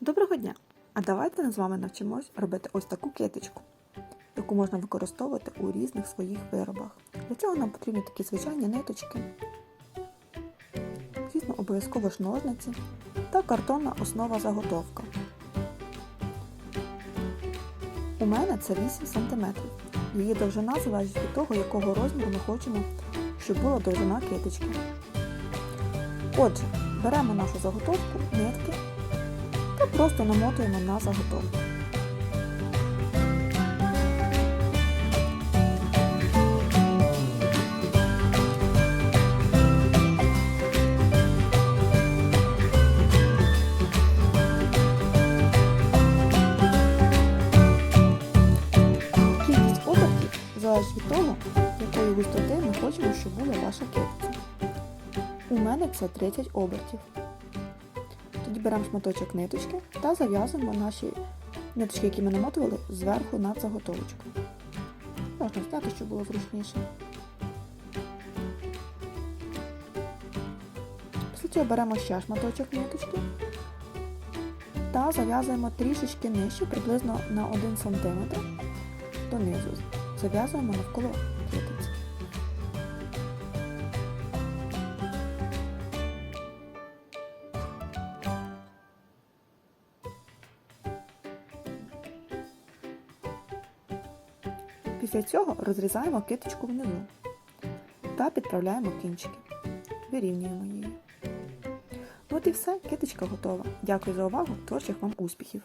Доброго дня! А давайте з вами навчимось робити ось таку китичку, яку можна використовувати у різних своїх виробах. Для цього нам потрібні такі звичайні ниточки, звісно, обов'язково ж ножниці та картонна основа заготовка. У мене це 8 см. Її довжина залежить від того, якого розміру ми хочемо, щоб була довжина китички. Отже, беремо нашу заготовку, нитки просто намотуємо на заготовку. Залежить від того, якої густоти ми хочемо, щоб була ваша китиця. У мене це 30 обертів. Тоді беремо шматочок ниточки та зав'язуємо наші ниточки, які ми намотували, зверху над заготовочкою. Можна зняти, щоб було зручніше. Після цього беремо ще шматочок ниточки та зав'язуємо трішечки нижче, приблизно на 1 см донизу. Зав'язуємо навколо китиці. Після цього розрізаємо киточку внизу та підправляємо кінчики. Вирівнюємо її. От і все, киточка готова. Дякую за увагу, творчих вам успіхів!